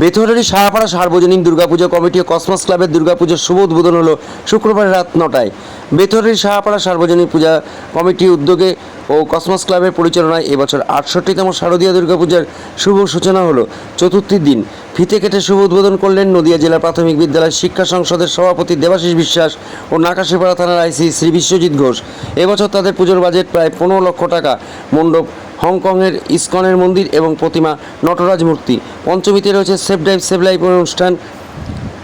বেথরেরই সাহাপাড়া সার্বজনীন দুর্গাপুজো কমিটি ও কসমস ক্লাবের দুর্গাপুজোর শুভ উদ্বোধন হলো শুক্রবার রাত নটায়। বেথরের সাহাপাড়া সার্বজনীন পূজা কমিটি উদ্যোগে ও কসমস ক্লাবের পরিচালনায় এবছর আটষট্টিতম শারদীয় দুর্গাপূজার শুভ সূচনা হলো চতুর্থী দিন। ফিতে কেটে শুভ উদ্বোধন করলেন নদিয়া জেলা প্রাথমিক বিদ্যালয় শিক্ষা সংসদের সভাপতি দেবাশিস বিশ্বাস ও নাকাশিপাড়া থানার আইসি শ্রী বিশ্বজিৎ ঘোষ। এবছর তাদের পুজোর বাজেট প্রায় পনেরো লক্ষ টাকা। মণ্ডপ হংকংয়ের ইসকনের মন্দির এবং প্রতিমা নটরাজ মূর্তি। পঞ্চমীতে রয়েছে সেভ ড্রাইভ সেভ লাইফ অনুষ্ঠান।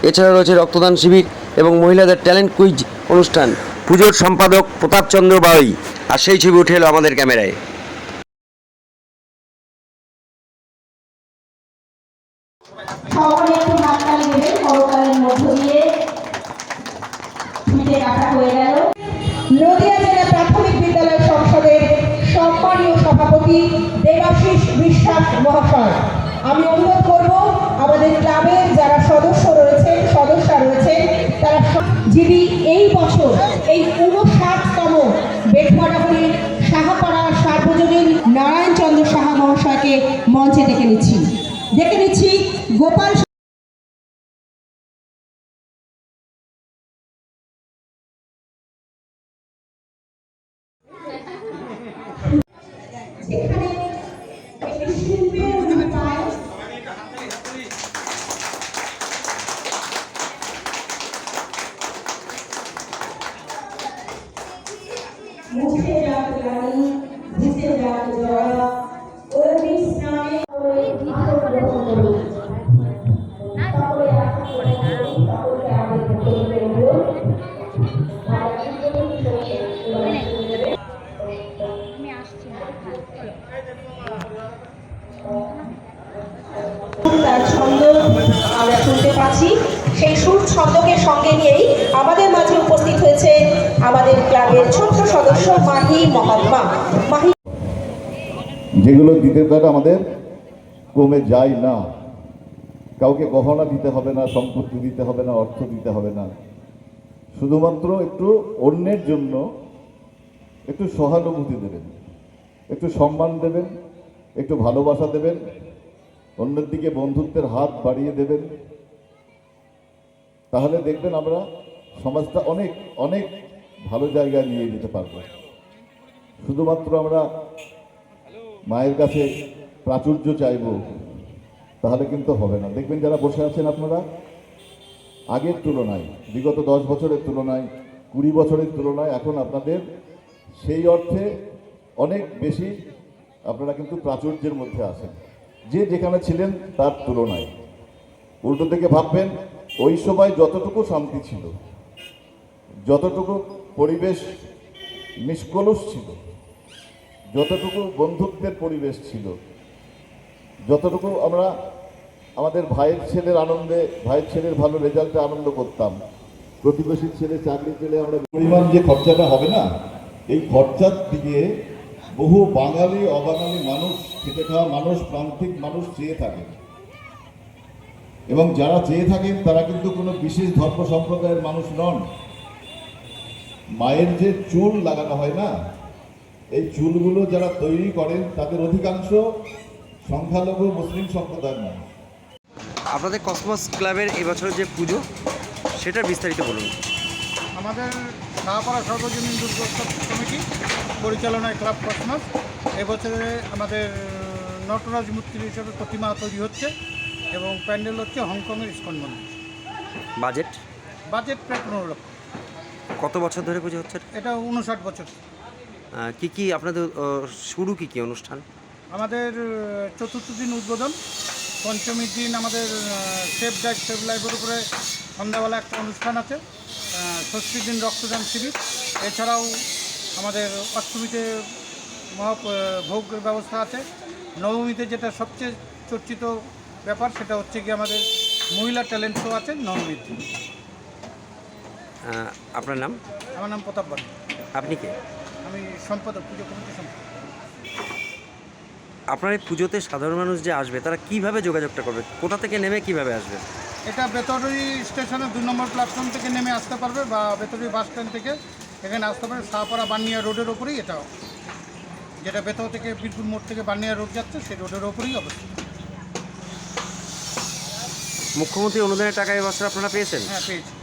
এছাড়া রয়েছে রক্তদান শিবির এবং মহিলাদের ট্যালেন্ট কুইজ অনুষ্ঠান। পুজোর সম্পাদক প্রতাপচন্দ্র বাউই আর সেই ছবি উঠে এলো আমাদের ক্যামেরায়। সকলে সভাপতি দেবাশিস বিশ্বাস মহাশয়। আমি অনুরোধ করব, আমাদের ক্লাবের যারা সদস্য রয়েছেন সদস্যা রয়েছেন তারা যিনি এই বছর এই উনষাটতম বেটমাডাপুরি সাহাপাড়া সার্বজনীন নারায়ণচন্দ্র সাহা মহাশয়কে মঞ্চে ডেকে নিচ্ছি। ডেকে নিচ্ছি গোপাল মুখে রাত রানী ভিজে রাত জয়া। তার যেগুলো দিতে দ্বারা আমাদের কমে যায় না। কাউকে গহনা দিতে হবে না, সম্পত্তি দিতে হবে না, অর্থ দিতে হবে না। শুধুমাত্র একটু অন্যের জন্য একটু সহানুভূতি দেবেন। একটু সম্মান দেবেন, একটু ভালোবাসা দেবেন, অন্যের দিকে বন্ধুত্বের হাত বাড়িয়ে দেবেন। তাহলে দেখবেন আমরা সমাজটা অনেক অনেক ভালো জায়গায় নিয়ে যেতে পারব। শুধুমাত্র আমরা মায়ের কাছে প্রাচুর্য চাইব, তাহলে কিন্তু হবে না। দেখবেন যারা বসে আছেন আপনারা, আগের তুলনায়, বিগত দশ বছরের তুলনায়, কুড়ি বছরের তুলনায় এখন আপনাদের সেই অর্থে অনেক বেশি আপনারা কিন্তু প্রাচুর্যের মধ্যে আছেন। যে যেখানে ছিলেন তার তুলনায়। উল্টো থেকে ভাববেন, ওই সময় যতটুকু শান্তি ছিল, যতটুকু পরিবেশ নিষ্কলুষ ছিল, যতটুকু বন্ধুত্বের পরিবেশ ছিল, যতটুকু আমরা আমাদের ভাইয়ের ছেলের আনন্দে, ভাইয়ের ছেলের ভালো রেজাল্টে আনন্দ করতাম, প্রতিবেশীর ছেলে চাকরি পেলে আমরা পরিমাণ যে খরচাটা হবে না, এই খরচার দিকে বহু বাঙালি, অবাঙালি মানুষ খেতে খাওয়া মানুষ, প্রান্তিক মানুষ চেয়ে থাকে এবং যারা চেয়ে থাকেন, তারা কিন্তু কোনো বিশেষ ধর্ম সম্প্রদায়ের মানুষ নন। মায়ের যে চুল লাগানো হয় না, এই চুলগুলো যারা তৈরি করেন, তাদের অধিকাংশ সংখ্যালঘু মুসলিম সম্প্রদায়ের মানুষ। আপনাদের কসমস ক্লাবের এবছরের যে পুজো, সেটার বিস্তারিত বলুন। আমাদের শাহপাড়া সর্বজনীন দুর্গোৎসব কমিটি পরিচালনায় ক্লাব কসমস। এবছরে আমাদের নটরাজ মূর্তি হিসেবে প্রতিমা তৈরি হচ্ছে এবং প্যান্ডেল হচ্ছে হংকংয়ের ইস্কন মন্দির। বাজেট? বাজেট প্রায় পনেরো লক্ষ। কত বছর ধরে পুজো হচ্ছে? এটা উনষাট বছর। কি কি আপনাদের শুরু কি কি অনুষ্ঠান? আমাদের চতুর্থ দিন উদ্বোধন। পঞ্চমীর দিন আমাদের সেফ ড্রাইভ সেভ লাইফের উপরে সন্ধ্যাবেলা একটা অনুষ্ঠান আছে। আহ, ষষ্ঠীর দিন রক্তদান শিবির। এছাড়াও আমাদের অষ্টমীতে মহা ভোগের ব্যবস্থা আছে। নবমীতে যেটা সবচেয়ে চর্চিত ব্যাপার সেটা হচ্ছে কি আমাদের মহিলা ট্যালেন্ট শো আছে নবমীর দিন। আপনার নাম? আমার নাম প্রতাপ বাড়ি আপনি কে? আমি সম্পাদক পুজো কমিটি সম্পাদক। আপনার এই পুজোতে সাধারণ মানুষ যে আসবে তারা কীভাবে যোগাযোগটা করবে? কোথা থেকে নেমে কীভাবে আসবে? এটা বেতরি স্টেশনে দুই নম্বর প্ল্যাটফর্ম থেকে নেমে আসতে পারবে বা বেতরি বাস স্ট্যান্ড থেকে। এখানে আসতে পারবে শাহপাড়া বানিয়া রোডের ওপরেই এটা। যেটা বেতর থেকে বীরপুর মোড় থেকে বানিয়া রোড যাচ্ছে সেই রোডের ওপরেই অবস্থিত। মুখ্যমন্ত্রী অনুদানের টাকা এবছর আপনারা পেয়েছেন? হ্যাঁ পেয়েছি।